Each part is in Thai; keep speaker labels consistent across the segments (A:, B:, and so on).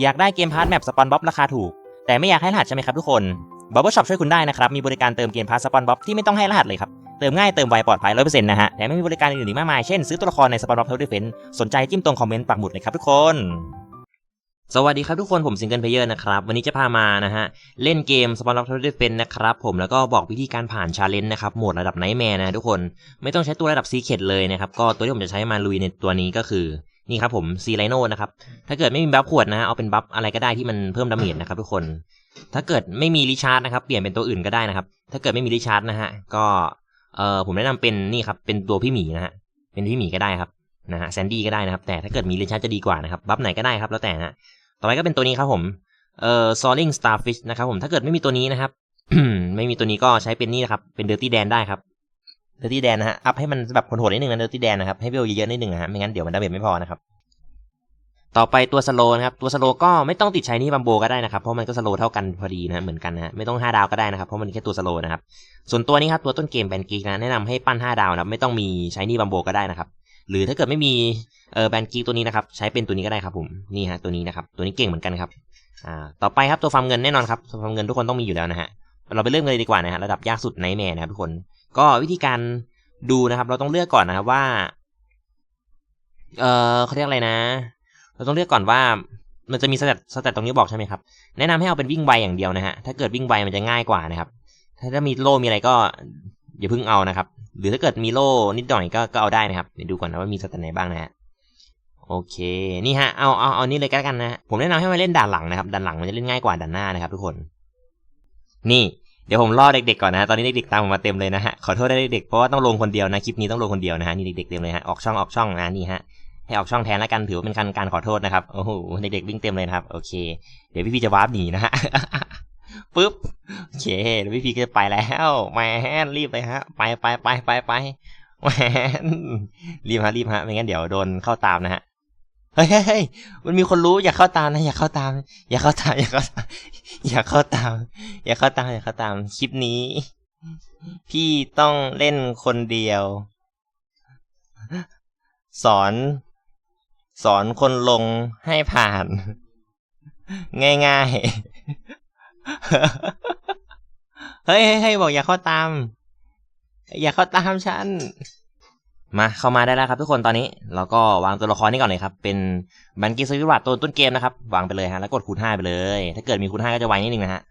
A: อยากได้เกมพาร์ทแมปสปอนบ๊อบราคาถูก แต่ไม่อยากให้รหัสใช่ไหมครับทุกคนบับเบิลช็อปช่วยคุณได้นะครับ มีบริการเติมเกมพาร์ทสปอนบ๊อบที่ไม่ต้องให้รหัสเลยครับ เติมง่ายเติมไวปลอดภัยร้อยเปอร์เซ็นต์นะฮะแถมไม่มีบริการอื่นอีกมากมาย เช่นซื้อตัวละครในสปอนบ๊อบเทลเดฟนสนใจจิ้มตรงคอมเมนต์ปักหมุดเลยครับทุกคน สวัสดีครับทุกคนผมซิงเกิลเพลเยอร์นะครับวันนี้จะพามานะฮะเล่นเกมสปอนบ๊อบเทลเดฟนนะครับผมแล้วก็บอกวิธีการผ่านชาเลนจ์นะครับโหมดระดับไนท์แมร์นะทุกคนไม่ต้องใช้ตัวระดับซีเคดเลยนะครับก็ตัวที่ผมจะใช้มาลุยในตัวนี้ก็คือ นี่ครับผมซีไลโนนะครับ ถ้าเกิดไม่มีบัฟขวดนะฮะเอาเป็นบัฟอะไรก็ได้ที่มันเพิ่มดาเมจนะครับทุกคน ถ้าเกิดไม่มีรีชาร์จนะครับเปลี่ยนเป็นตัวอื่นก็ได้นะครับ ถ้าเกิดไม่มีรีชาร์จนะฮะก็เออผมแนะนำเป็นนี่ครับเป็นตัวพี่หมีนะฮะเป็นพี่หมีก็ได้ครับนะฮะแซนดี้ก็ได้นะครับ แต่ถ้าเกิดมีรีชาร์จจะดีกว่านะครับบัฟไหนก็ได้ครับแล้วแต่นะฮะต่อไปก็เป็นตัวนี้ครับผมเอ่อ soaring starfish นะครับผมถ้าเกิดไม่มีตัวนี้นะครับ ไม่มีตัวนี้ก็ใช้เป็นนี่นะครับเป็น dirty dan ได้ครับ dirty dan นนะฮะ อัพให้มันแบบโหดๆนิดนึงนะ dirty dan นนะครับ ให้เวลเยอะๆนิดนึงนะฮะ ไม่งั้นเดี๋ยวมันดาเมจไม่พอนะครับ ต่อไปตัวสโลนะครับ ตัวสโลก็ไม่ต้องติดใช้นี่บัมโบก็ได้นะครับ เพราะมันก็สโลเท่ากันพอดีนะเหมือนกันนะไม่ต้อง 5 ดาวก็ได้นะครับ เพราะมันแค่ตัวสโลนะครับ ส่วนตัวนี้ครับตัวต้นเกมแบนกีกนะแนะนำให้ปั้น 5 ดาวนะครับไม่ต้องมีใช้นี่บัมโบก็ได้นะครับ หรือถ้าเกิดไม่มีเออแบนกีกตัวนี้นะครับ ใช้เป็นตัวนี้ก็ได้ครับผมนี่ฮะตัวนี้นะครับตัวนี้เก่งเหมือนกันครับอ่าต่อไปครับตัวฟาร์มเงินแน่นอนครับฟาร์มเงินทุกคนต้องมีอยู่แล้วนะฮะเราไปเริ่มเลยดีกว่านะฮะระดับยากสุดไนแมร์นะครับทุกคน ก็วิธีการดูนะครับ เราต้องเลือกก่อนนะครับว่า เออเขาเรียกอะไรนะ เราต้องเลือกก่อนว่า มันจะมีสแตทสแตทตรงนี้บอกใช่ไหมครับ แนะนำให้เอาเป็นวิ่งไวอย่างเดียวนะฮะ ถ้าเกิดวิ่งไวมันจะง่ายกว่านะครับ ถ้าถ้ามีโล่มีอะไรก็อย่าเพิ่งเอานะครับ หรือถ้าเกิดมีโล่นิดหน่อยก็ก็เอาได้นะครับ เดี๋ยวดูก่อนนะว่ามีสแตทไหนบ้างนะฮะโอเค นี่ฮะ เอา เอา เอานี่เลยก็แล้วกันนะ ผมแนะนำให้มาเล่นด่านหลังนะครับ ด่านหลังมันจะเล่นง่ายกว่าด่านหน้านะครับทุกคน นี่ ดี๋ยวผมล่อเด็กๆก่อนนะตอนนี้เด็กๆตามผมมาเต็มเลยนะฮะขอโทษด้วยเด็กๆเพราะว่าต้องลงคนเดียวนะคลิปนี้ต้องลงคนเดียวนะฮะนี่เด็กๆเต็มเลยฮะออกช่องออกช่องนะนี่ฮะให้ออกช่องแทนแล้วกันถือว่าเป็นการการขอโทษนะครับโอ้โหเด็กๆวิ่งเต็มเลยนะครับโอเค เดี๋ยวพี่พีจะวาร์ปหนีนะฮะปึ๊บโอเคเดี๋ยวพี่พีก็จะไปแล้วแหมนรีบเลยฮะ ไปไปไปไปไปแหมนรีบฮะรีบฮะไม่งั้นเดี๋ยวโดนเข้าตามนะฮะ เฮ้ยเฮ้ยเฮ้ยมันมีคนรู้อย่าเข้าตามนะอย่าเข้าตาม อย่าเข้าตาม อย่าเข้าตามอย่าเข้าตาม อย่าเข้าตามอย่าเข้าตามคลิปนี้ พี่ต้องเล่นคนเดียว สอน สอนคนลงให้ผ่าน ง่ายๆ เฮ้ยเฮ้ยเฮ้ยบอกอย่าเข้าตาม อย่าเข้าตามฉัน มาเข้ามาได้แล้วครับทุกคนตอนนี้เราก็วางตัวละครนี้ก่อนเลยครับเป็นบันกีสวิวัตตัวต้นเกมนะครับวางไปเลยฮะแล้วกดคูณห้าไปเลย ถ้าเกิดมีคูณห้าก็จะไวนิดนึงนะฮะ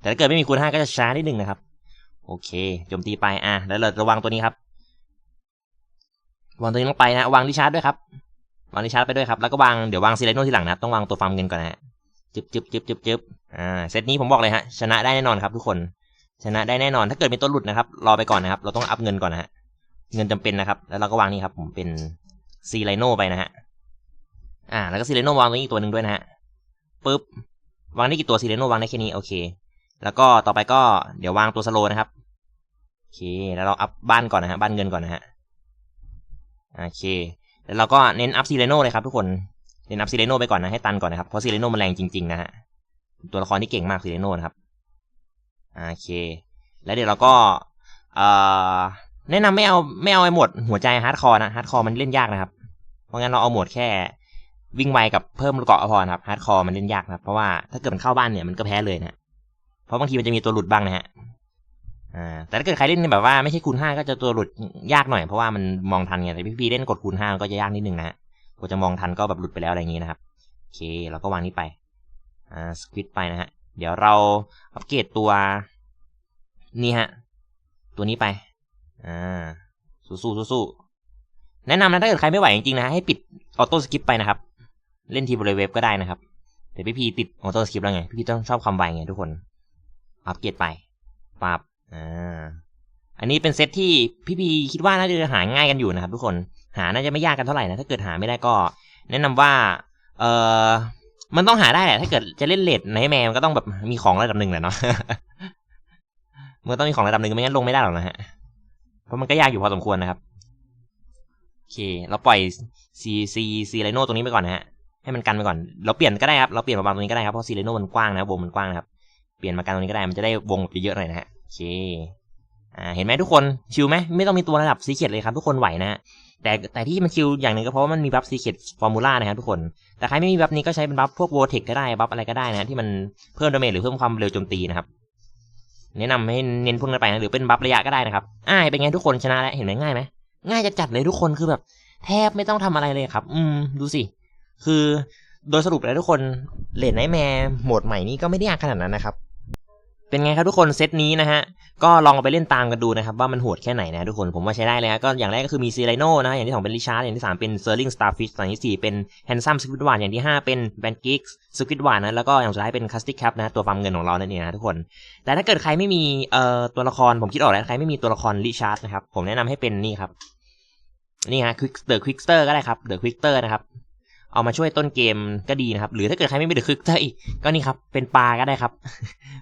A: แต่ถ้าเกิดไม่มีคูณห้าก็จะช้านิดนึงนะครับ โอเคโจมตีไปอะแล้วเราจะวางตัวนี้ครับวางตัวนี้ลงไปนะวางดิชาร์ดด้วยครับวางดิชาร์ดไปด้วยครับแล้วก็วางเดี๋ยววางซีเลโนที่หลังนะต้องวางตัวฟาร์มเงินก่อนนะฮะจึบจึบจึบจึบจึบอ่าเซตนี้ผมบอกเลยฮะชนะได้แน่นอนครับ ทุกคน ชนะได้แน่นอนถ้าเกิดมีตัวหลุดนะครับรอไปก่อนนะครับ เราต้องอัพเงินก่อนนะฮะ เงินจำเป็นนะครับ แล้วเราก็วางนี่ครับ ผมเป็นซีไลโนไปนะฮะ อ่า แล้วก็ซีไลโนวางตรงนี้อีกตัวหนึ่งด้วยนะฮะปึ๊บ วางได้กี่ตัวซีไลโนวางได้แค่นี้โอเค แล้วก็ต่อไปก็เดี๋ยววางตัวสโลนะครับ โอเค แล้วเราอัพบ้านก่อนนะฮะ บ้านเงินก่อนนะฮะ โอเค แล้วเราก็เน้นอัพซีไลโนเลยครับทุกคน เน้นอัพซีไลโนไปก่อนนะ ให้ตันก่อนนะครับ เพราะซีไลโนมันแรงจริงๆนะฮะ ตัวละครที่เก่งมากซีไลโนนะครับ โอเค แล้วเดี๋ยวเราก็ เอ่อ แนะนำไม่เอาไม่เอาไอ้หมดหัวใจฮาร์ดคอร์นะฮาร์ดคอร์มันเล่นยากนะครับ เพราะงั้นเราเอาหมดแค่วิ่งไวกับเพิ่มเกาะพอนะครับฮาร์ดคอร์มันเล่นยากนะครับเพราะว่าถ้าเกิดมันเข้าบ้านเนี่ยมันก็แพ้เลยนะเพราะบางทีมันจะมีตัวหลุดบ้างนะฮะอ่าแต่ถ้าเกิดใครเล่นแบบว่าไม่ใช่คูณห้าก็จะตัวหลุดยากหน่อยเพราะว่ามันมองทันไงแต่พี่พีเล่นกดคูณห้าก็จะยากนิดนึงนะฮะกว่าจะมองทันก็แบบหลุดไปแล้วอะไรอย่างงี้นะครับโอเคเราก็วางนี้ไปอ่าสควิตไปนะฮะเดี๋ยวเราอัปเกรดตัวนี่ฮะตัวนี้ไป อ่าสู้สู้สู้แนะนำนะถ้าเกิดใครไม่ไหวจริงๆนะให้ปิดออโต้สกิปไปนะครับ เล่นทีบริเวฟก็ได้นะครับ แต่พี่พีติดออโต้สกิปแล้วไง พี่พีต้องชอบความไวไงทุกคน อัปเกรดไปปับอ่าอันนี้เป็นเซตที่พี่พีคิดว่าน่าจะหาง่ายกันอยู่นะครับ ทุกคนหาน่าจะไม่ยากกันเท่าไหร่นะถ้าเกิดหาไม่ได้ก็ แนะนำว่าเออมันต้องหาได้แหละถ้าเกิดจะเล่นเลดในแมมันก็ต้องแบบมีของระดับหนึ่งแหละเนาะมันต้องมีของระดับหนึ่งไม่งั้นลงไม่ได้หรอกนะฮะ เพราะมันก็ยากอยู่พอสมควรนะครับโอเค เราปล่อยซีซีซีไลโนตรงนี้ไปก่อนนะฮะให้มันกันไปก่อน เราเปลี่ยนก็ได้ครับ เราเปลี่ยนมาวางตรงนี้ก็ได้ครับ เพราะซีไลโนมันกว้างนะวงมันกว้างนะครับ เปลี่ยนมากันตรงนี้ก็ได้ มันจะได้วงไปเยอะหน่อยนะฮะ โอเค อ่า เห็นไหมทุกคน ชิลไหมไม่ต้องมีตัวระดับซีเคียดเลยครับ ทุกคนไหวนะฮะแต่แต่ที่มันคิวอย่างหนึ่งก็เพราะว่ามันมีบัฟซีเค t ฟอร์มูล่านะครับทุกคน แต่ใครไม่มีบัฟนี้ก็ใช้เป็นบัฟพวกโวเทคก็ได้ บัฟอะไรก็ได้นะที่มันเพิ่มดาเมจหรือเพิ่มความเร็วโจมตีนะครับ แนะนำให้เน้นพวกนั้นไปนะหรือเป็นบัฟระยะก็ได้นะครับอ่าเป็นไงทุกคนชนะแล้วเห็นไหมง่ายไหมง่ายจะจัดเลยทุกคนคือแบบ แทบไม่ต้องทำอะไรเลยครับ อืม ดูสิ คือโดยสรุปแล้วทุกคนเลนไนแมร์โหมดใหม่นี้ก็ไม่ได้ยากขนาดนั้นนะครับ เป็นไงครับทุกคนเซตนี้นะฮะก็ลองเอาไปเล่นตามกันดูนะครับว่ามันโหดแค่ไหนนะทุกคนผมว่าใช้ได้เลยฮะก็อย่างแรกก็คือมีซีไรโนนะอย่างที่สองเป็นริชาร์ดอย่างที่สามเป็นเซอร์ลิงสตาร์ฟิชอย่างที่สี่เป็นแฮนซัมสควิดวานอย่างที่ห้าเป็นแบนกิกสควิดวานนะแล้วก็อย่างสุดท้ายเป็นคัสติแคปนะตัวฟาร์มเงินของเรานั่นเองนะทุกคน แต่ถ้าเกิดใครไม่มีเอ่อตัวละครผมคิดออกแล้วใครไม่มีตัวละครริชาร์ดนะครับผมแนะนำให้เป็นนี่ครับนี่ฮะควิกเดอะควิกสเตอร์ก็ได้ครับเดอะควิกเตอร์นะครับ เอามาช่วยต้นเกมก็ดีนะครับ หรือถ้าเกิดใครไม่มีเดอะควิกเตอร์อีกก็นี่ครับ เป็นปลาก็ได้ครับ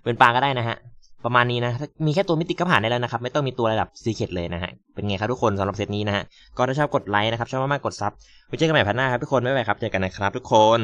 A: เป็นปลาก็ได้นะฮะ ประมาณนี้นะ มีแค่ตัวมิติก็ผ่านได้แล้วนะครับ ไม่ต้องมีตัวระดับซีเคดเลยนะฮะ เป็นไงครับทุกคนสำหรับเซตนี้นะฮะ ก็ถ้าชอบกดไลค์นะครับ ชอบมากๆกดซับไว้เจอกันใหม่พันหน้าครับทุกคนไม่เป็นไรครับ เจอกันนะครับทุกคน